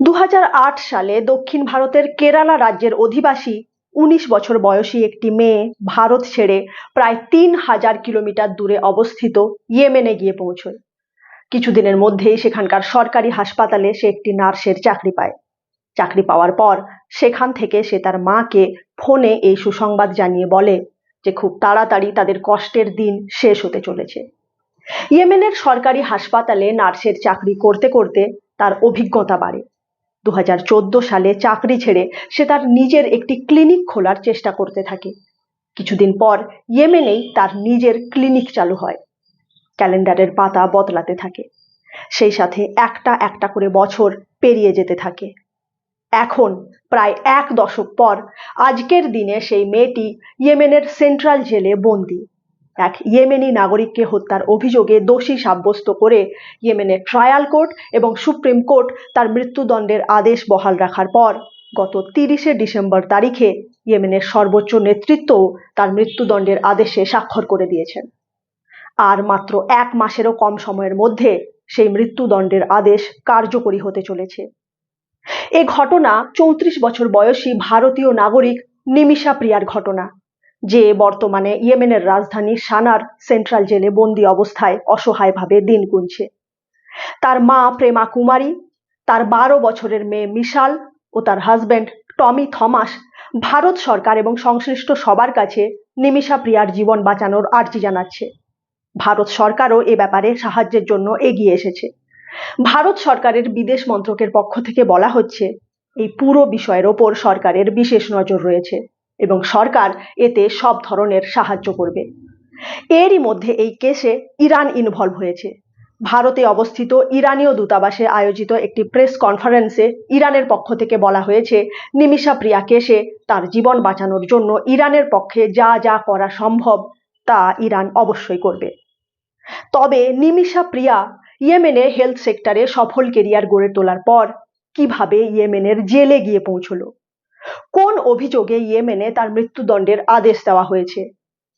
দু হাজার আট সালে দক্ষিণ ভারতের কেরালা রাজ্যের অধিবাসী উনিশ বছর বয়সী একটি মেয়ে ভারত ছেড়ে প্রায় তিন হাজার কিলোমিটার দূরে অবস্থিত ইয়েমেনে গিয়ে পৌঁছয়। কিছুদিনের মধ্যেই সেখানকার সরকারি হাসপাতালে সে একটি নার্সের চাকরি পায়। চাকরি পাওয়ার পর সেখান থেকে সে তার মাকে ফোনে এই সুসংবাদ জানিয়ে বলে যে, খুব তাড়াতাড়ি তাদের কষ্টের দিন শেষ হতে চলেছে। ইয়েমেনের সরকারি হাসপাতালে নার্সের চাকরি করতে করতে তার অভিজ্ঞতা বাড়ে। দু হাজার চোদ্দ সালে চাকরি ছেড়ে সে তার নিজের একটি ক্লিনিক খোলার চেষ্টা করতে থাকে। কিছুদিন পর ইয়েমেনেই তার নিজের ক্লিনিক চালু হয়। ক্যালেন্ডারের পাতা বদলাতে থাকে। সেই সাথে একটা একটা করে বছর পেরিয়ে যেতে থাকে। এখন প্রায় এক দশক পর আজকের দিনে সেই মেয়েটি ইয়েমেনের সেন্ট্রাল জেলে বন্দী। এক ইয়েমেনি নাগরিককে হত্যার অভিযোগে দোষী সাব্যস্ত করে ইয়েমেনের ট্রায়াল কোর্ট এবং সুপ্রিম কোর্ট তার মৃত্যুদণ্ডের আদেশ বহাল রাখার পর গত তিরিশে ডিসেম্বর তারিখে ইয়েমেনের সর্বোচ্চ নেতৃত্ব তার মৃত্যুদণ্ডের আদেশে স্বাক্ষর করে দিয়েছেন। আর মাত্র এক মাসেরও কম সময়ের মধ্যে সেই মৃত্যুদণ্ডের আদেশ কার্যকরী হতে চলেছে। এ ঘটনা চৌত্রিশ বছর বয়সী ভারতীয় নাগরিক নিমিষা প্রিয়ার ঘটনা। যে বর্তমানে ইয়েমেনের রাজধানী সানার সেন্ট্রাল জেলে বন্দি অবস্থায় অসহায়ভাবে দিন গুনছে। তার মা প্রেমা কুমারী, তার বারো বছরের মেয়ে মিশাল ও তার হাজব্যান্ড টমি থমাস ভারত সরকার এবং সংশ্লিষ্ট সবার কাছে নিমিষা প্রিয়ার জীবন বাঁচানোর আর্জি জানাচ্ছে। ভারত সরকারও এ ব্যাপারে সাহায্যের জন্য এগিয়ে এসেছে। ভারত সরকারের বিদেশ মন্ত্রকের পক্ষ থেকে বলা হচ্ছে, এই পুরো বিষয়ের ওপর সরকারের বিশেষ নজর রয়েছে। এবং সরকার এতে সব ধরনের সাহায্য করবে। এরই মধ্যে এই কেসে ইরান ইনভলভ হয়েছে। ভারতে অবস্থিত ইরানীয় দূতাবাসে আয়োজিত একটি প্রেস কনফারেন্সে ইরানের পক্ষ থেকে বলা হয়েছে, নিমিষা প্রিয়া কেসে তার জীবন বাঁচানোর জন্য ইরানের পক্ষে যা যা করা সম্ভব তা ইরান অবশ্যই করবে। তবে নিমিশা প্রিয়া ইয়েমেনে হেলথ সেক্টরে সফল কেরিয়ার গড়ে তোলার পর কীভাবে ইয়েমেনের জেলে গিয়ে পৌঁছলো? কোন অভিযোগে ইয়েমেনে তার মৃত্যুদণ্ডের আদেশ দেওয়া হয়েছে?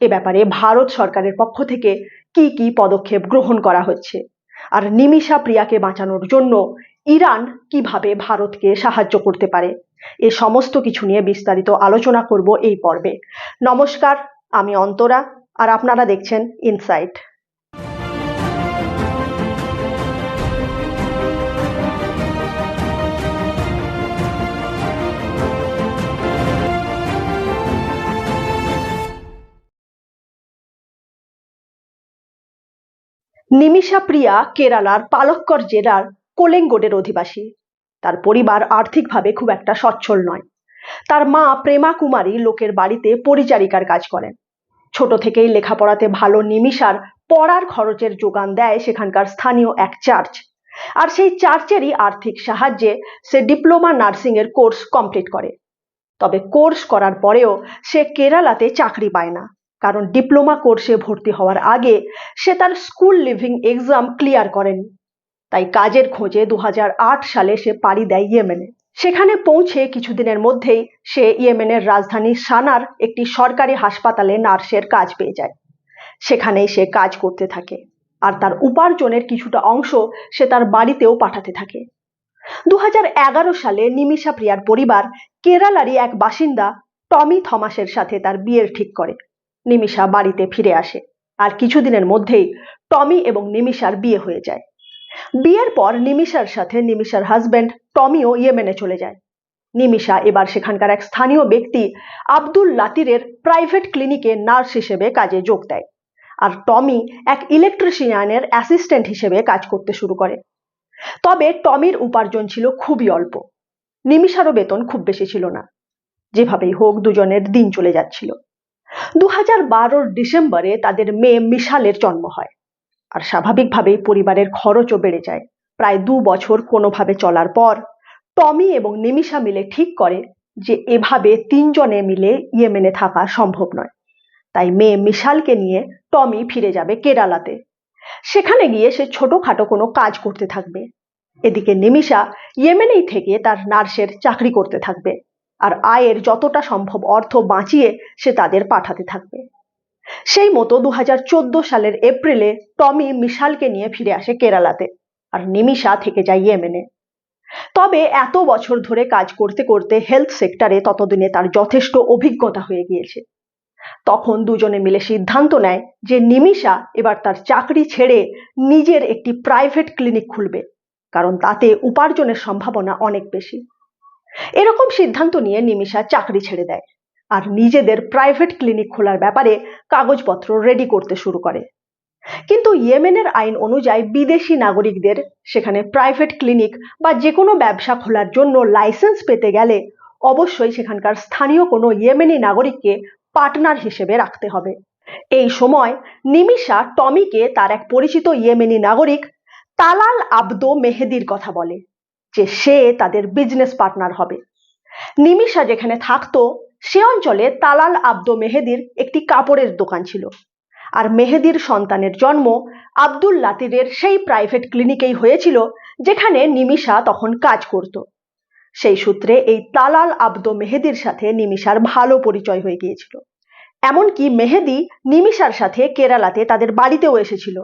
এ ব্যাপারে ভারত সরকারের পক্ষ থেকে কি কি পদক্ষেপ গ্রহণ করা হচ্ছে? আর নিমিষা প্রিয়াকে বাঁচানোর জন্য ইরান কীভাবে ভারতকে সাহায্য করতে পারে? এ সমস্ত কিছু নিয়ে বিস্তারিত আলোচনা করব এই পর্বে। নমস্কার, আমি অন্তরা, আর আপনারা দেখছেন ইনসাইট নিমিষা প্রিয়া কেরালার পালক্কর জেলার কোলেঙ্গোডের অধিবাসী। তার পরিবার আর্থিকভাবে খুব একটা সচ্ছল নয়। তার মা প্রেমা কুমারী লোকের বাড়িতে পরিচারিকার কাজ করেন। ছোট থেকেই লেখাপড়াতে ভালো নিমিশার পড়ার খরচের যোগান দেয় সেখানকার স্থানীয় এক চার্চ। আর সেই চার্চেরই আর্থিক সাহায্যে সে ডিপ্লোমা নার্সিং এর কোর্স কমপ্লিট করে। তবে কোর্স করার পরেও সে কেরালাতে চাকরি পায় না। কারণ ডিপ্লোমা কোর্সে ভর্তি হওয়ার আগে সে তার স্কুল লিভিং এক্সাম ক্লিয়ার করেন। তাই কাজের খোঁজে দু হাজার আট সালে সে পাড়ি দেয় ইয়েমেনে। সেখানে পৌঁছে কিছুদিনের মধ্যেই সে ইয়েমেনের রাজধানী সানার একটি সরকারি হাসপাতালে নার্সের কাজ পেয়ে যায়। সেখানেই সে কাজ করতে থাকে। আর তার উপার্জনের কিছুটা অংশ সে তার বাড়িতেও পাঠাতে থাকে। দু হাজার এগারো সালে নিমিষা প্রিয়ার পরিবার কেরালারই এক বাসিন্দা টমি থমাসের সাথে তার বিয়ের ঠিক করে। নিমিষা বাড়িতে ফিরে আসে। আর কিছুদিনের মধ্যেই টমি এবং নিমিষার বিয়ে হয়ে যায়। বিয়ের পর নিমিষার সাথে নিমিষার হাজবেন্ড টমিও ইয়েমেনে চলে যায়। নিমিষা এবার সেখানকার এক স্থানীয় ব্যক্তি আব্দুল লাতিরের প্রাইভেট ক্লিনিকে নার্স হিসেবে কাজে যোগ দেয়। আর টমি এক ইলেকট্রিশিয়ানের অ্যাসিস্ট্যান্ট হিসেবে কাজ করতে শুরু করে। তবে টমির উপার্জন ছিল খুবই অল্প। নিমিষারও বেতন খুব বেশি ছিল না। যেভাবেই হোক দুজনের দিন চলে যাচ্ছিল। দু হাজার ডিসেম্বরে তাদের মেয়ে মিশালের জন্ম হয়। আর স্বাভাবিকভাবেই পরিবারের খরচও বেড়ে যায়। প্রায় দু বছর কোনোভাবে চলার পর টমি এবং নিমিষা মিলে ঠিক করে যে এভাবে তিনজনে মিলে ইয়েমেনে থাকা সম্ভব নয়। তাই মেয়ে মিশালকে নিয়ে টমি ফিরে যাবে কেরালাতে। সেখানে গিয়ে সে ছোটখাটো কোনো কাজ করতে থাকবে। এদিকে নিমিষা ইয়েমেনেই থেকে তার নার্সের চাকরি করতে থাকবে। আর আয়ের যতটা সম্ভব অর্থ বাঁচিয়ে সে তাদের পাঠাতে থাকবে। সেই মতো দু হাজার চোদ্দ সালের এপ্রিলে টমি মিশালকে নিয়ে ফিরে আসে কেরালাতে আর নিমিষা থেকে যায় ইয়েমেনে। তবে এত বছর ধরে কাজ করতে করতে হেলথ সেক্টরে ততদিনে তার যথেষ্ট অভিজ্ঞতা হয়ে গিয়েছে। তখন দুজনে মিলে সিদ্ধান্ত নেয় যে নিমিষা এবার তার চাকরি ছেড়ে নিজের একটি প্রাইভেট ক্লিনিক খুলবে, কারণ তাতে উপার্জনের সম্ভাবনা অনেক বেশি। এরকম সিদ্ধান্ত নিয়ে নিমিষা চাকরি ছেড়ে দেয় আর নিজেদের প্রাইভেট ক্লিনিক খোলার ব্যাপারে কাগজপত্র রেডি করতে শুরু করে। কিন্তু ইয়েমেনের আইন অনুযায়ী বিদেশি নাগরিকদের সেখানে প্রাইভেট ক্লিনিক বা যে কোনো ব্যবসা খোলার জন্য লাইসেন্স পেতে গেলে অবশ্যই সেখানকার স্থানীয় কোনো ইয়েমেনি নাগরিককে পার্টনার হিসেবে রাখতে হবে। এই সময় নিমিষা টমিকে তার এক পরিচিত ইয়েমেনি নাগরিক তালাল আব্দো মেহেদির কথা বলে। যে সে তাদের বিজনেস পার্টনার হবে। নিমিষা যেখানে থাকতো, সে অঞ্চলে তালাল আব্দো মেহেদির একটি কাপড়ের দোকান ছিল। আর মেহেদির সন্তানের জন্ম আব্দুল লাতিরের সেই প্রাইভেট ক্লিনিকেই হয়েছিল, যেখানে নিমিষা তখন কাজ করত। সেই সূত্রে এই তালাল আব্দো মেহেদির সাথে নিমিষার ভালো পরিচয় হয়ে গিয়েছিল। এমনকি মেহেদি নিমিষার সাথে কেরালাতে তাদের বাড়িতেও এসেছিল।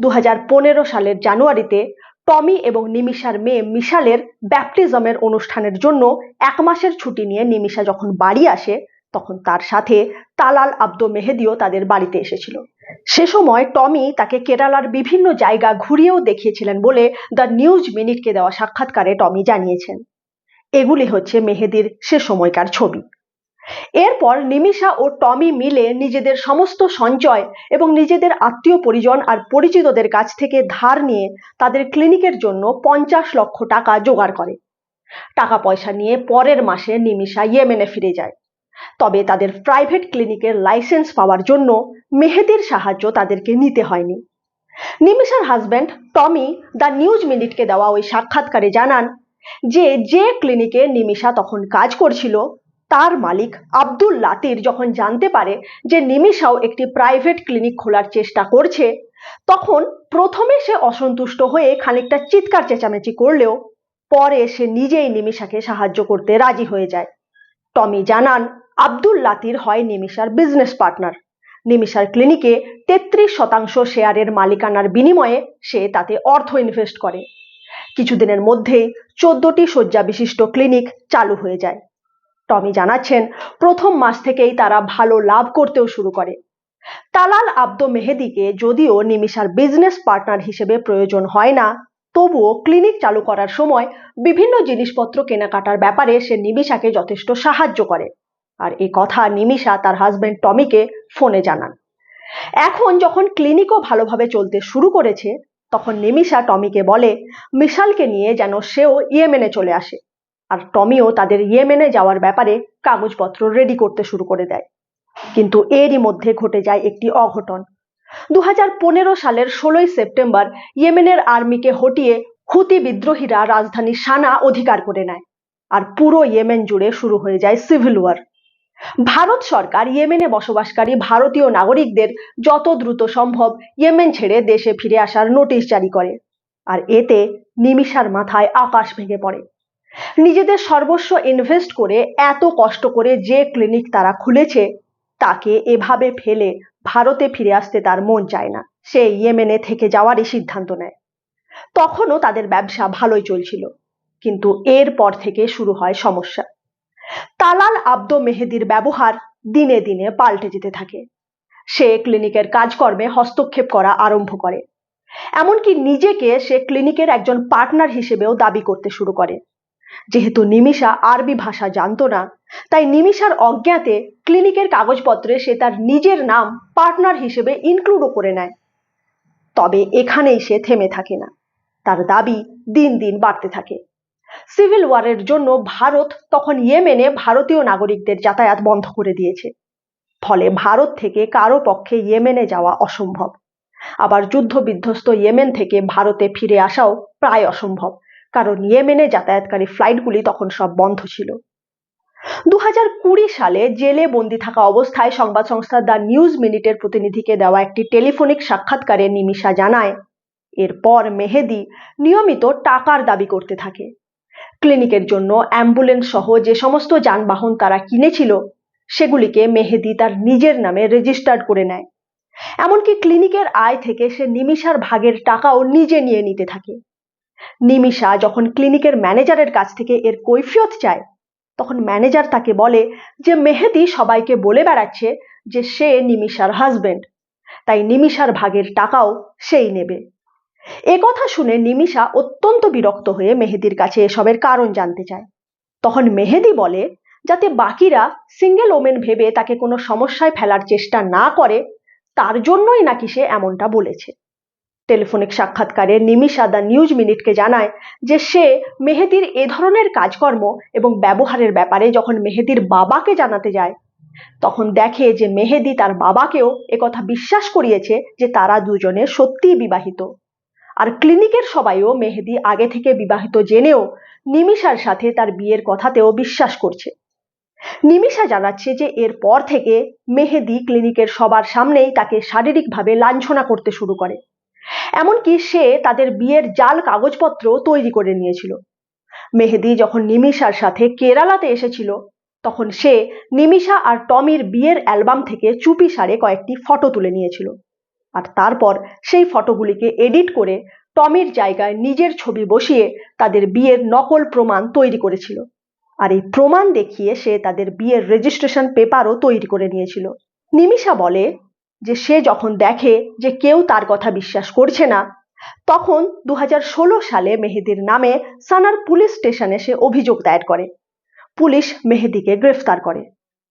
দু হাজার পনেরো সালের জানুয়ারিতে টমি এবং নিমিশার মেয়ে মিশালের ব্যাপটিজমের অনুষ্ঠানের জন্য এক মাসের ছুটি নিয়ে নিমিশা যখন বাড়ি আসে, তখন তার সাথে তালাল আব্দো মেহেদিও তাদের বাড়িতে এসেছিল। সে সময় টমি তাকে কেরালার বিভিন্ন জায়গা ঘুরিয়েও দেখিয়েছিলেন বলে দ্য নিউজ মিনিটকে দেওয়া সাক্ষাৎকারে টমি জানিয়েছেন। এগুলি হচ্ছে মেহেদির সে সময়কার ছবি। এরপর নিমিষা ও টমি মিলে নিজেদের সমস্ত সঞ্চয় এবং নিজেদের আত্মীয় পরিজন আর পরিচিতদের কাছ থেকে ধার নিয়ে তাদের ক্লিনিকের জন্য পঞ্চাশ লক্ষ টাকা জোগাড় করে। টাকা পয়সা নিয়ে পরের মাসে নিমিষা ইয়েমেনে ফিরে যায়। তবে তাদের প্রাইভেট ক্লিনিকের লাইসেন্স পাওয়ার জন্য মেহেদির সাহায্য তাদেরকে নিতে হয়নি। নিমিষার হাজব্যান্ড টমি দ্য নিউজ মিনিটকে দেওয়া ওই সাক্ষাৎকারে জানান যে যে ক্লিনিকে নিমিষা তখন কাজ করছিল তার মালিক আব্দুল লাতির যখন জানতে পারে যে নিমিষাও একটি প্রাইভেট ক্লিনিক খোলার চেষ্টা করছে, তখন প্রথমে সে অসন্তুষ্ট হয়ে খানিকটা চিৎকার চেঁচামেচি করলেও পরে সে নিজেই নিমিষাকে সাহায্য করতে রাজি হয়ে যায়। টমি জানান, আব্দুল লাতির হয় নিমিষার বিজনেস পার্টনার নিমিষার ক্লিনিকে তেত্রিশ শতাংশ শেয়ারের মালিকানার বিনিময়ে সে তাতে অর্থ ইনভেস্ট করে। কিছুদিনের মধ্যেই চোদ্দটি শয্যা বিশিষ্ট ক্লিনিক চালু হয়ে যায়। টমি জানাচ্ছেন, প্রথম মাস থেকেই তারা ভালো লাভ করতেও শুরু করে। তালাল আব্দো মেহেদিকে যদিও নিমিশার বিজনেস পার্টনার হিসেবে প্রয়োজন হয় না, তবুও ক্লিনিক চালু করার সময় বিভিন্ন জিনিসপত্র কেনাকাটার ব্যাপারে সে নিমিশাকে যথেষ্ট সাহায্য করে। আর এ কথা নিমিষা তার হাজবেন্ড টমিকে ফোনে জানান। এখন যখন ক্লিনিকও ভালোভাবে চলতে শুরু করেছে, তখন নিমিষা টমিকে বলে, মিশালকে নিয়ে যেন সেও ইয়েমেনে চলে আসে। আর টমিও তাদের ইয়েমেনে যাওয়ার ব্যাপারে কাগজপত্র রেডি করতে শুরু করে দেয়। কিন্তু এরই মধ্যে ঘটে যায় একটি অঘটন। দু হাজার পনেরো সালের ষোলোই সেপ্টেম্বর ইয়েমেনের আর্মিকে হটিয়ে হুতি বিদ্রোহীরা রাজধানী সানা অধিকার করে নেয় আর পুরো ইয়েমেন জুড়ে শুরু হয়ে যায় সিভিল ওয়ার। ভারত সরকার ইয়েমেনে বসবাসকারী ভারতীয় নাগরিকদের যত দ্রুত সম্ভব ইয়েমেন ছেড়ে দেশে ফিরে আসার নোটিশ জারি করে, আর এতে নিমিষার মাথায় আকাশ ভেঙে পড়ে। নিজেদের সর্বস্ব ইনভেস্ট করে এত কষ্ট করে যে ক্লিনিক তারা খুলেছে, তাকে এভাবে ফেলে ভারতে ফিরে আসতে তার মন চায় না। সে ইয়েমেনে থেকে যাওয়ারই সিদ্ধান্ত নেয়। তখনও তাদের ব্যবসা ভালোই চলছিল, কিন্তু এরপর থেকে শুরু হয় সমস্যা। তালাল আব্দো মেহেদির ব্যবহার দিনে দিনে পাল্টে যেতে থাকে। সে ক্লিনিকের কাজকর্মে হস্তক্ষেপ করা আরম্ভ করে। এমনকি নিজেকে সে ক্লিনিকের একজন পার্টনার হিসেবেও দাবি করতে শুরু করে। যেহেতু নিমিষা আরবি ভাষা জানতো না, তাই নিমিষার অজ্ঞাতে ক্লিনিকের কাগজপত্রে সে তার নিজের নাম পার্টনার হিসেবে ইনক্লুডও করে নেয়। তবে এখানেই সে থেমে থাকে না। তার দাবি দিন দিন বাড়তে থাকে। সিভিল ওয়ারের জন্য ভারত তখন ইয়েমেনে ভারতীয় নাগরিকদের যাতায়াত বন্ধ করে দিয়েছে। ফলে ভারত থেকে কারও পক্ষে ইয়েমেনে যাওয়া অসম্ভব। আবার যুদ্ধ বিধ্বস্ত ইয়েমেন থেকে ভারতে ফিরে আসাও প্রায় অসম্ভব। কারণ ইয়েমেনে যাতায়াতকারী ফ্লাইটগুলি তখন সব বন্ধ ছিল। দু হাজার কুড়ি সালে জেলে বন্দি থাকা অবস্থায় সংবাদ সংস্থা দ্য নিউজ মিনিটের প্রতিনিধিকে দেওয়া একটি টেলিফোনিক সাক্ষাৎকারে নিমিষা জানায়, এরপর মেহেদি নিয়মিত টাকার দাবি করতে থাকে। ক্লিনিকের জন্য অ্যাম্বুলেন্স সহ যে সমস্ত যানবাহন তারা কিনেছিল, সেগুলিকে মেহেদি তার নিজের নামে রেজিস্টার্ড করে নেয়। এমনকি ক্লিনিকের আয় থেকে সে নিমিষার ভাগের টাকাও নিজে নিয়ে নিতে থাকে। নিমিষা যখন ক্লিনিকের ম্যানেজারের কাছ থেকে এর কৈফিয়ত চায়, তখন ম্যানেজার তাকে বলে যে মেহেদি সবাইকে বলে বেড়াচ্ছে যে সে নিমিষার হাজবেন্ড তাই নিমিষার ভাগের টাকাও সেই নেবে। এ কথা শুনে নিমিষা অত্যন্ত বিরক্ত হয়ে মেহেদির কাছে এসবের কারণ জানতে চায়। তখন মেহেদি বলে, যাতে বাকিরা সিঙ্গেল ওমেন ভেবে তাকে কোনো সমস্যায় ফেলার চেষ্টা না করে, তার জন্যই নাকি সে এমনটা বলেছে। টেলিফোনিক সাক্ষাৎকারে নিমিষা দ্য নিউজ মিনিটকে জানায় যে সে মেহেদির এ ধরনের কাজকর্ম এবং ব্যবহারের ব্যাপারে যখন মেহেদির বাবাকে জানাতে যায়, তখন দেখে যে মেহেদি তার বাবাকেও একথা বিশ্বাস করিয়েছে যে তারা দুজনে সত্যিই বিবাহিত। আর ক্লিনিকের সবাইও মেহেদি আগে থেকে বিবাহিত জেনেও নিমিষার সাথে তার বিয়ের কথাতেও বিশ্বাস করছে। নিমিষা জানাচ্ছে যে এরপর থেকে মেহেদি ক্লিনিকের সবার সামনেই তাকে শারীরিকভাবে লাঞ্ছনা করতে শুরু করে। এমনকি সে তাদের বিয়ের জাল কাগজপত্র তৈরি করে নিয়েছিল। মেহেদি যখন নিমিষার সাথে কেরালাতে এসেছিল, তখন সে নিমিষা আর টমির বিয়ের অ্যালবাম থেকে চুপি সারে কয়েকটি ফটো তুলে নিয়েছিল। আর তারপর সেই ফটোগুলিকে এডিট করে টমির জায়গায় নিজের ছবি বসিয়ে তাদের বিয়ের নকল প্রমাণ তৈরি করেছিল। আর এই প্রমাণ দেখিয়ে সে তাদের বিয়ের রেজিস্ট্রেশন পেপারও তৈরি করে নিয়েছিল। নিমিষা বলে যে সে যখন দেখে যে কেউ তার কথা বিশ্বাস করছে না, তখন দু হাজার ষোলো সালে মেহেদির নামে সানার পুলিশ স্টেশনে সে অভিযোগ দায়ের করে। পুলিশ মেহেদিকে গ্রেফতার করে,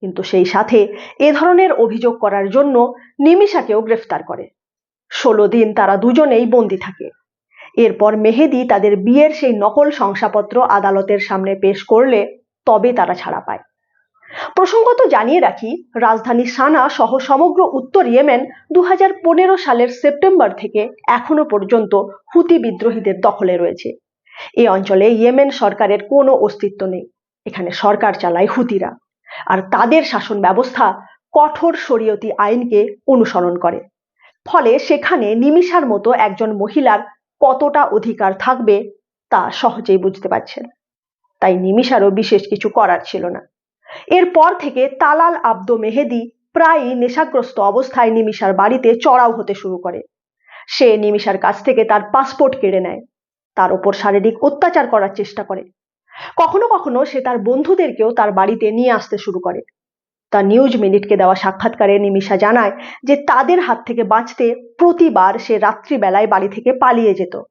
কিন্তু সেই সাথে এ ধরনের অভিযোগ করার জন্য নিমিষাকেও গ্রেফতার করে। ষোলো দিন তারা দুজনেই বন্দি থাকে। এরপর মেহেদি তাদের বিয়ের সেই নকল শংসাপত্র আদালতের সামনে পেশ করলে তবে তারা ছাড়া পায়। প্রসঙ্গত জানিয়ে রাখি, রাজধানী সানা সহ সমগ্র উত্তর ইয়েমেন দু হাজার পনেরো সালের সেপ্টেম্বর থেকে এখনও পর্যন্ত হুতি বিদ্রোহীদের দখলে রয়েছে। এই অঞ্চলে ইয়েমেন সরকারের কোনো অস্তিত্ব নেই। এখানে সরকার চালায় হুতিরা। আর তাদের শাসন ব্যবস্থা কঠোর শরীয়তি আইনকে অনুসরণ করে। ফলে সেখানে নিমিশার মতো একজন মহিলার কতটা অধিকার থাকবে তা সহজেই বুঝতে পারছেন। তাই নিমিষারও বিশেষ কিছু করার ছিল না। এরপর থেকে তালাল আব্দ মেহেদি প্রায়ই নেশাগ্রস্ত অবস্থায় নিমিষার বাড়িতে চড়াও হতে শুরু করে। সে নিমিষার কাছ থেকে তার পাসপোর্ট কেড়ে নেয়। তার ওপর শারীরিক অত্যাচার করার চেষ্টা করে। কখনো কখনো সে তার বন্ধুদেরকেও তার বাড়িতে নিয়ে আসতে শুরু করে। তা নিউজ মিনিটকে দেওয়া সাক্ষাৎকারে নিমিষা জানায় যে তাদের হাত থেকে বাঁচতে প্রতিবার সে রাত্রিবেলায় বাড়ি থেকে পালিয়ে যেত।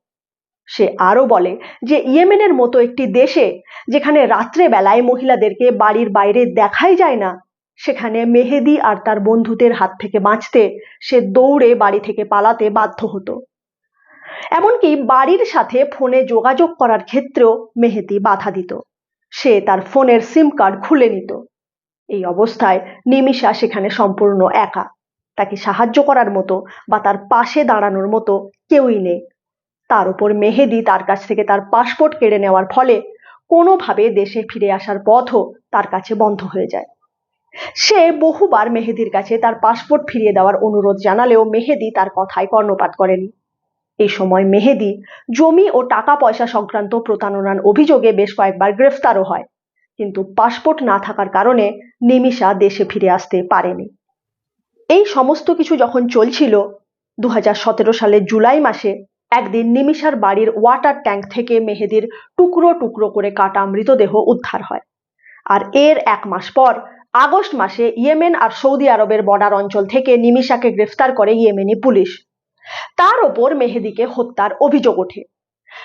সে আরও বলে যে ইয়েমেনের মতো একটি দেশে যেখানে রাত্রে বেলায় মহিলাদেরকে বাড়ির বাইরে দেখাই যায় না, সেখানে মেহেদি আর তার বন্ধুদের হাত থেকে বাঁচতে সে দৌড়ে বাড়ি থেকে পালাতে বাধ্য হতো। এমনকি বাড়ির সাথে ফোনে যোগাযোগ করার ক্ষেত্রেও মেহেদি বাধা দিত। সে তার ফোনের সিম কার্ড খুলে নিত। এই অবস্থায় নিমিষা সেখানে সম্পূর্ণ একা। তাকে সাহায্য করার মতো বা তার পাশে দাঁড়ানোর মতো কেউই নেই। তার উপর মেহেদি তার কাছ থেকে তার পাসপোর্ট কেড়ে নেওয়ার ফলে কোনোভাবে দেশে ফিরে আসার পথও তার কাছে বন্ধ হয়ে যায়। সে বহুবার মেহেদির কাছে তার পাসপোর্ট ফিরিয়ে দেওয়ার অনুরোধ জানালেও মেহেদি তার কথায় কর্ণপাত করেনি। এই সময় মেহেদি জমি ও টাকা পয়সা সংক্রান্ত প্রতারণার অভিযোগে বেশ কয়েকবার গ্রেফতারও হয়, কিন্তু পাসপোর্ট না থাকার কারণে নিমিষা দেশে ফিরে আসতে পারেনি। এই সমস্ত কিছু যখন চলছিল দু হাজার সতেরো সালের জুলাই মাসে একদিন নিমিষার বাড়ির ওয়াটার ট্যাঙ্ক থেকে মেহেদির টুকরো টুকরো করে কাটা মৃতদেহ উদ্ধার হয়। আর এর এক মাস পর, আগস্ট মাসে ইয়েমেন আর সৌদি আরবের বর্ডার অঞ্চল থেকে নিমিশাকে গ্রেফতার করে ইয়েমেনি পুলিশ। তার ওপর মেহেদিকে হত্যার অভিযোগ ওঠে।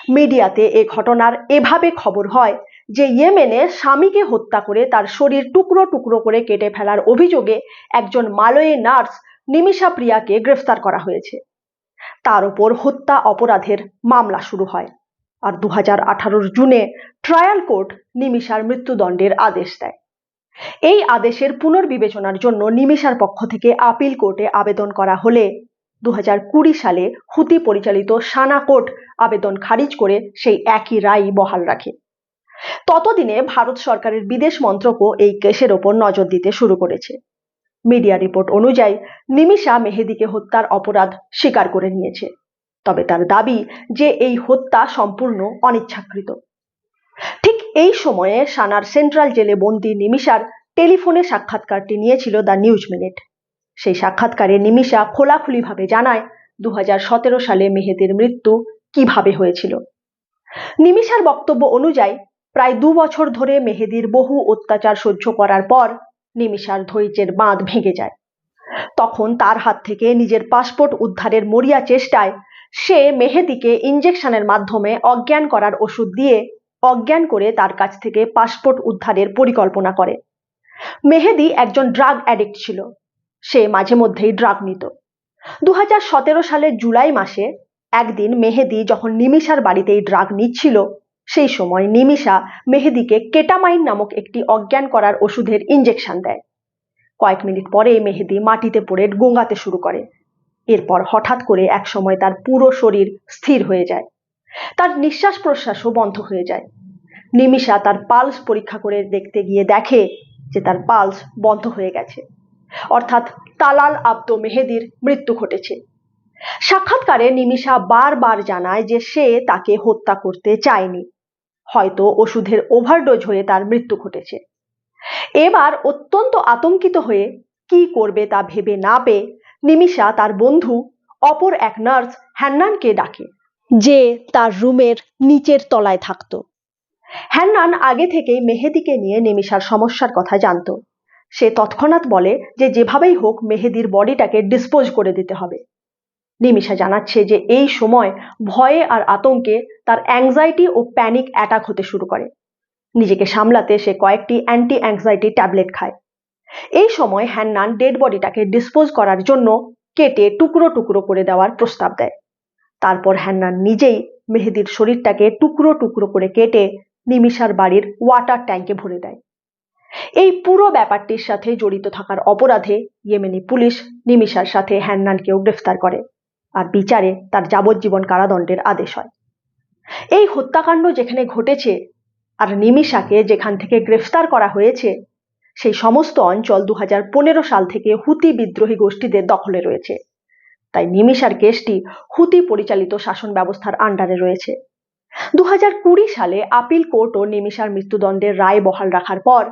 মিডিয়াতে এ ঘটনার এভাবে খবর হয় যে ইয়েমেনে স্বামীকে হত্যা করে তার শরীর টুকরো টুকরো করে কেটে ফেলার অভিযোগে একজন মালয়ী নার্স নিমিষা প্রিয়াকে গ্রেফতার করা হয়েছে। তার উপর হত্যা অপরাধের মামলা শুরু হয়। আর দু হাজার জুনে ট্রায়াল কোর্ট নিমিষার মৃত্যুদণ্ডের আদেশ দেয়। এই আদেশের পুনর্বিবেচনার জন্য নিমিষার পক্ষ থেকে আপিল কোর্টে আবেদন করা হলে দু হাজার কুড়ি সালে হুতি পরিচালিত সানা কোর্ট আবেদন খারিজ করে সেই একই রায় বহাল রাখে। ততদিনে ভারত সরকারের বিদেশ মন্ত্রকও এই কেসের ওপর নজর দিতে শুরু করেছে। মিডিয়া রিপোর্ট অনুযায়ী নিমিষা মেহেদিকে হত্যার অপরাধ স্বীকার করে নিয়েছে। তবে তার দাবি যে এই হত্যা সম্পূর্ণ অনিচ্ছাকৃত। ঠিক এই সময়ে সানার সেন্ট্রাল জেলে বন্দি নিমিষার টেলিফোনে সাক্ষাৎকারটি নিয়েছিল দ্য নিউজ মিনিট। সেই সাক্ষাৎকারে নিমিষা খোলাখুলিভাবে জানায় দু হাজার সতেরো সালে মেহেদির মৃত্যু কীভাবে হয়েছিল। নিমিষার বক্তব্য অনুযায়ী, প্রায় দু বছর ধরে মেহেদির বহু অত্যাচার সহ্য করার পর নিমিষার ধৈর্যের বাঁধ ভেঙে যায়। তখন তার হাত থেকে নিজের পাসপোর্ট উদ্ধারের মরিয়া চেষ্টায় সে মেহেদিকে ইঞ্জেকশনের মাধ্যমে অজ্ঞান করার ওষুধ দিয়ে অজ্ঞান করে তার কাছ থেকে পাসপোর্ট উদ্ধারের পরিকল্পনা করে। মেহেদি একজন ড্রাগ অ্যাডিক্ট ছিল। সে মাঝে মধ্যেই ড্রাগ নিত। দু হাজার সতেরো সালের জুলাই মাসে একদিন মেহেদি যখন নিমিষার বাড়িতেই ড্রাগ নিচ্ছিল সেই সময় নিমিষা মেহেদিকে কেটামাইন নামক একটি অজ্ঞান করার ওষুধের ইঞ্জেকশন দেয়। কয়েক মিনিট পরে মেহেদি মাটিতে পড়ে গোঙাতে শুরু করে। এরপর হঠাৎ করে এক সময় তার পুরো শরীর স্থির হয়ে যায়। তার নিঃশ্বাস প্রশ্বাসও বন্ধ হয়ে যায়। নিমিষা তার পালস পরীক্ষা করে দেখতে গিয়ে দেখে যে তার পালস বন্ধ হয়ে গেছে। অর্থাৎ তালাল আব্দ মেহেদির মৃত্যু ঘটেছে। সাক্ষাৎকারে নিমিষা বারবার জানায় যে সে তাকে হত্যা করতে চায়নি। হয়তো ওষুধের ওভারডোজ হয়ে তার মৃত্যু ঘটেছে। এবার অত্যন্ত আতঙ্কিত হয়ে কি করবে তা ভেবে না পেয়ে নিমিষা তার বন্ধু, অপর এক নার্স হ্যান্নানকে ডাকে, যে তার রুমের নিচের তলায় থাকতো। হ্যান্নান আগে থেকেই মেহেদিকে নিয়ে নিমিষার সমস্যার কথা জানতো। সে তৎক্ষণাৎ বলে যে যেভাবেই হোক মেহেদির বডিটাকে ডিসপোজ করে দিতে হবে। নিমিষা জানাচ্ছে যে এই সময় ভয়ে আর আতঙ্কে তার অ্যাংজাইটি ও প্যানিক অ্যাটাক হতে শুরু করে। নিজেকে সামলাতে সে কয়েকটি অ্যান্টি অ্যাংজাইটি ট্যাবলেট খায়। এই সময় হ্যান্নান ডেড বডিটাকে ডিসপোজ করার জন্য কেটে টুকরো টুকরো করে দেওয়ার প্রস্তাব দেয়। তারপর হ্যান্নান নিজেই মেহেদির শরীরটাকে টুকরো টুকরো করে কেটে নিমিষার বাড়ির ওয়াটার ট্যাঙ্কে ভরে দেয়। এই পুরো ব্যাপারটির সাথে জড়িত থাকার অপরাধে ইয়েমেনি পুলিশ নিমিষার সাথে হ্যান্নানকেও গ্রেফতার করে। আর বিচারে তার যাবজ্জীবন কারাদণ্ডের আদেশ হয়। এই হত্যাকাণ্ড যেখানে ঘটেছে আর নিমিষাকে যেখান থেকে গ্রেফতার করা হয়েছে, সেই সমস্ত অঞ্চল দু হাজার পনেরো সাল থেকে হুতি বিদ্রোহী গোষ্ঠীদের দখলে রয়েছে। তাই নিমিষার কেসটি হুতি পরিচালিত শাসন ব্যবস্থার আন্ডারে রয়েছে। দু হাজার কুড়ি সালে আপিল কোর্ট ও নিমিষার মৃত্যুদণ্ডের রায় বহাল রাখার পর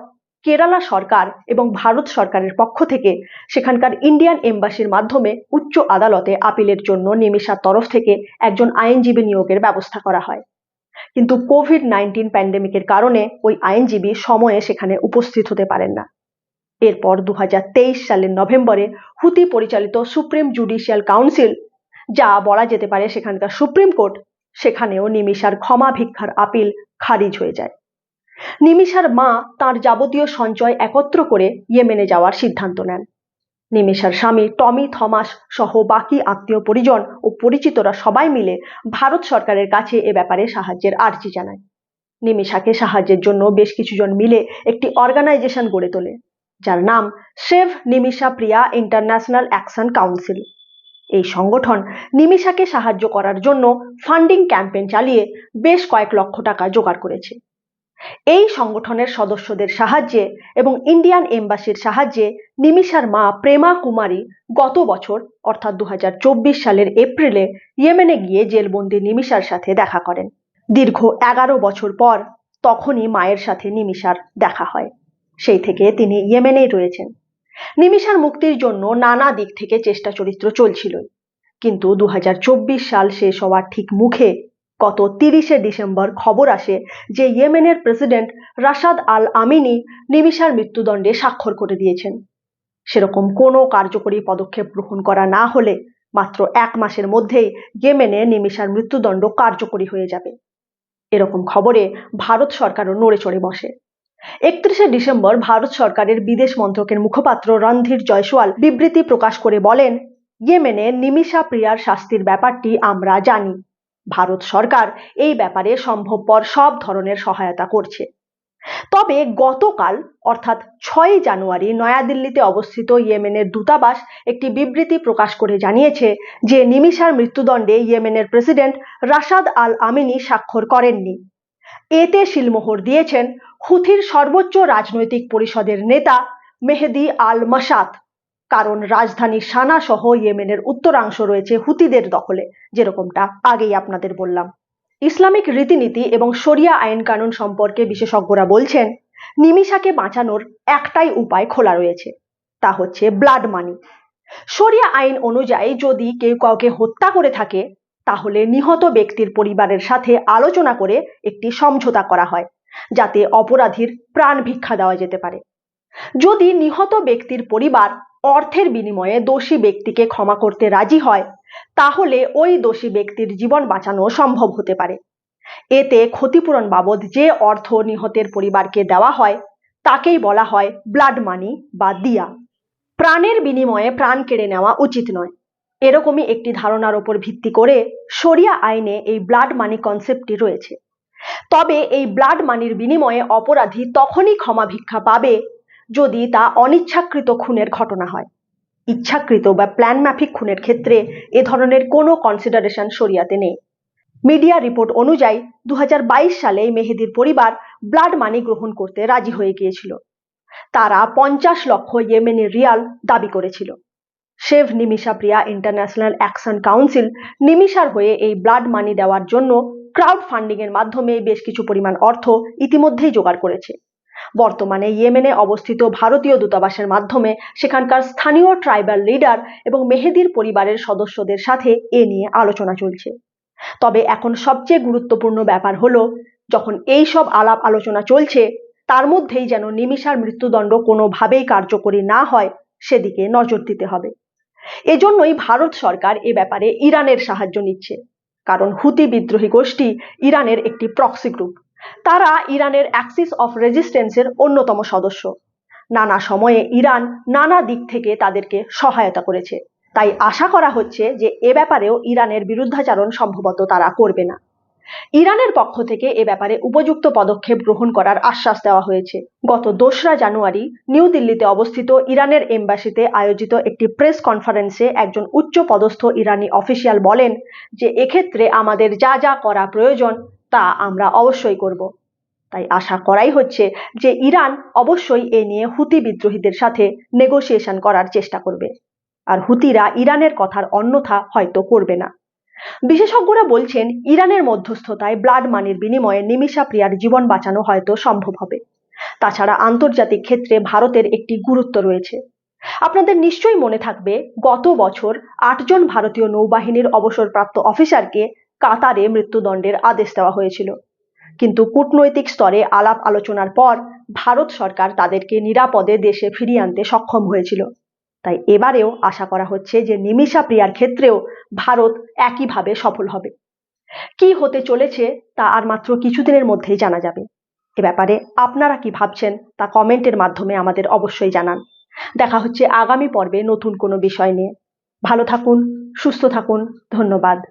কেরালা সরকার এবং ভারত সরকারের পক্ষ থেকে সেখানকার ইন্ডিয়ান এম্বাসির মাধ্যমে উচ্চ আদালতে আপিলের জন্য নিমিষার তরফ থেকে একজন আইনজীবী নিয়োগের ব্যবস্থা করা হয়। কিন্তু কোভিড নাইন্টিন প্যান্ডেমিকের কারণে ওই আইনজীবী সময়ে সেখানে উপস্থিত হতে পারেন না। এরপর দু হাজার তেইশ সালের নভেম্বরে হুতি পরিচালিত সুপ্রিম জুডিশিয়াল কাউন্সিল, যা বলা যেতে পারে সেখানকার সুপ্রিম কোর্ট, সেখানেও নিমিষার ক্ষমা ভিক্ষার আপিল খারিজ হয়ে যায়। নিমিষার মা তার যাবতীয় সঞ্চয় একত্র করে ইয়েমেনে যাওয়ার সিদ্ধান্ত নেন। নিমিষার স্বামী টমি, থমাস সহ বাকি আত্মীয় পরিজন ও পরিচিতরা সবাই মিলে ভারত সরকারের কাছে এ ব্যাপারে সাহায্যের আর্জি জানায়। নিমিষাকে সাহায্যের জন্য বেশ কিছুজন মিলে একটি অর্গানাইজেশন গড়ে তোলে, যার নাম save Nimisha Priya international action council. এই সংগঠন নিমিষাকে সাহায্য করার জন্য ফান্ডিং ক্যাম্পেইন চালিয়ে বেশ কয়েক লক্ষ টাকা জোগাড় করেছে। এই সংগঠনের সদস্যদের সাহায্যে এবং ইন্ডিয়ান এম্বাসির সাহায্যে নিমিষার মা প্রেমা কুমারী গত বছর, অর্থাৎ দু সালের এপ্রিলে, ইয়েমেনে গিয়ে জেলবন্দি নিমিষার সাথে দেখা করেন। দীর্ঘ এগারো বছর পর তখনই মায়ের সাথে নিমিষার দেখা হয়। সেই থেকে তিনি ইয়েমেনেই রয়েছেন। নিমিষার মুক্তির জন্য নানা দিক থেকে চেষ্টা চরিত্র চলছিল কিন্তু দু হাজার চব্বিশ সাল শেষ হওয়ার ঠিক মুখে গত তিরিশে ডিসেম্বর খবর আসে যে ইয়েমেনের প্রেসিডেন্ট রাশাদ আল আমিনি নিমিষার মৃত্যুদণ্ডে স্বাক্ষর করে দিয়েছেন। সেরকম কোনো কার্যকরী পদক্ষেপ গ্রহণ করা না হলে মাত্র এক মাসের মধ্যেই ইয়েমেনে নিমিষার মৃত্যুদণ্ড কার্যকরী হয়ে যাবে। এরকম খবরে ভারত সরকারও নড়ে চড়ে বসে। একত্রিশে ডিসেম্বর ভারত সরকারের বিদেশ মন্ত্রকের মুখপাত্র রণধীর জয়সওয়াল বিবৃতি প্রকাশ করে বলেন, ইয়েমেনে নিমিষা প্রিয়ার শাস্তির ব্যাপারটি আমরা জানি। ভারত সরকার এই ব্যাপারে সম্ভবপর সব ধরনের সহায়তা করছে। তবে গতকাল, অর্থাৎ ছয় জানুয়ারি, নয়াদিল্লিতে অবস্থিত ইয়েমেনের দূতাবাস একটি বিবৃতি প্রকাশ করে জানিয়েছে যে নিমিষার মৃত্যুদণ্ডে ইয়েমেনের প্রেসিডেন্ট রাশাদ আল আমিনি স্বাক্ষর করেননি। এতে শিলমোহর দিয়েছেন হুথির সর্বোচ্চ রাজনৈতিক পরিষদের নেতা মেহেদি আল মাসাত কারণ রাজধানী সানা সহ ইয়েমেনের উত্তরাংশ রয়েছে হুতিদের দখলে, যেরকমটা আগেই আপনাদের বললাম। ইসলামিক রীতিনীতি এবং শরিয়া আইন কানুন সম্পর্কে বিশেষজ্ঞরা বলছেন নিমিষাকে বাঁচানোর একটাই উপায় খোলা রয়েছে, তা হচ্ছে ব্লাড মানি শরিয়া আইন অনুযায়ী যদি কেউ কাউকে হত্যা করে থাকে, তাহলে নিহত ব্যক্তির পরিবারের সাথে আলোচনা করে একটি সমঝোতা করা হয়, যাতে অপরাধীর প্রাণ ভিক্ষা দেওয়া যেতে পারে। যদি নিহত ব্যক্তির পরিবার অর্থের বিনিময়ে দোষী ব্যক্তিকে ক্ষমা করতে রাজি হয়, তাহলে ওই দোষী ব্যক্তির জীবন বাঁচানো সম্ভব হতে পারে। এতে ক্ষতিপূরণ বাবদ যে অর্থ নিহতের পরিবারকে দেওয়া হয়, তাকেই বলা হয় ব্লাড মানি বা দিয়া। প্রাণের বিনিময়ে প্রাণ কেড়ে নেওয়া উচিত নয়। এরকমই একটি ধারণার ওপর ভিত্তি করে শরিয়া আইনে এই ব্লাড মানি কনসেপ্টটি রয়েছে। তবে এই ব্লাড মানির বিনিময়ে অপরাধী তখনই ক্ষমা ভিক্ষা পাবে যদি তা অনিচ্ছাকৃত খুনের ঘটনা হয়। ইচ্ছাকৃত বা প্ল্যান মাফিক খুনের ক্ষেত্রে এ ধরনের কোনো কনসিডারেশন শরিয়াতে নেই। মিডিয়া রিপোর্ট অনুযায়ী দু হাজার বাইশ সালে মেহেদির পরিবার ব্লাড মানি গ্রহণ করতে রাজি হয়ে গিয়েছিল। তারা পঞ্চাশ লক্ষ ইয়েমেনি রিয়াল দাবি করেছিল। Save Nimisha Priya international action council নিমিশার হয়ে এই ব্লাড মানি দেওয়ার জন্য ক্রাউড ফান্ডিং এর মাধ্যমে বেশ কিছু পরিমাণ অর্থ ইতিমধ্যেই জোগাড় করেছে। বর্তমানে ইয়েমেনে অবস্থিত ভারতীয় দূতাবাসের মাধ্যমে সেখানকার স্থানীয় ট্রাইবাল লিডার এবং মেহেদির পরিবারের সদস্যদের সাথে এ নিয়ে আলোচনা চলছে। তবে এখন সবচেয়ে গুরুত্বপূর্ণ ব্যাপার হলো, যখন এই সব আলাপ আলোচনা চলছে, তার মধ্যেই যেন নিমিষার মৃত্যুদণ্ড কোনোভাবেই কার্যকরী না হয়, সেদিকে নজর দিতে হবে। এজন্যই ভারত সরকার এ ব্যাপারে ইরানের সাহায্য নিচ্ছে। কারণ হুতি বিদ্রোহী গোষ্ঠী ইরানের একটি প্রক্সি গ্রুপ তারা ইরানের অ্যাক্সিস অফ রেজিস্ট্যান্সের অন্যতম সদস্য। নানা সময়ে ইরান নানা দিক থেকে তাদেরকে সহায়তা করেছে। তাই আশা করা হচ্ছে যে এ ব্যাপারেও ইরানের বিরুদ্ধাচারণ সম্ভবত তারা করবে না। ইরানের পক্ষ থেকে এ ব্যাপারে উপযুক্ত পদক্ষেপ গ্রহণ করার আশ্বাস দেওয়া হয়েছে। গত দোসরা জানুয়ারি নিউ দিল্লিতে অবস্থিত ইরানের এম্বাসিতে আয়োজিত একটি প্রেস কনফারেন্সে একজন উচ্চ পদস্থ ইরানি অফিসিয়াল বলেন যে, এক্ষেত্রে আমাদের যা যা করা প্রয়োজন তা আমরা অবশ্যই করব। তাই আশা করাই হচ্ছে যে ইরান অবশ্যই এ নিয়ে হুতি বিদ্রোহীদের সাথে নেগোসিয়েশন করার চেষ্টা করবে। আর হুতিরা ইরানের কথার অন্যথা হয়তো করবে না। বিশেষজ্ঞরা বলছেন, ইরানের মধ্যস্থতায় ব্লাড মানির বিনিময়ে নিমিষা প্রিয়ার জীবন বাঁচানো হয়তো সম্ভব হবে। তাছাড়া আন্তর্জাতিক ক্ষেত্রে ভারতের একটি গুরুত্ব রয়েছে। আপনাদের নিশ্চয়ই মনে থাকবে, গত বছর আটজন ভারতীয় নৌবাহিনীর অবসরপ্রাপ্ত অফিসারকে কাতারে মৃত্যুদণ্ডের আদেশ দেওয়া হয়েছিল। কিন্তু কূটনৈতিক স্তরে আলাপ আলোচনার পর ভারত সরকার তাদেরকে নিরাপদে দেশে ফিরিয়ে আনতে সক্ষম হয়েছিল। তাই এবারেও আশা করা হচ্ছে যে নিমিষা প্রিয়ার ক্ষেত্রেও ভারত একইভাবে সফল হবে। কি হতে চলেছে তা আর মাত্র কিছুদিনের মধ্যেই জানা যাবে। এ ব্যাপারে আপনারা কি ভাবছেন তা কমেন্টের মাধ্যমে আমাদের অবশ্যই জানান। দেখা হচ্ছে আগামী পর্বে নতুন কোনো বিষয় নিয়ে। ভালো থাকুন, সুস্থ থাকুন, ধন্যবাদ।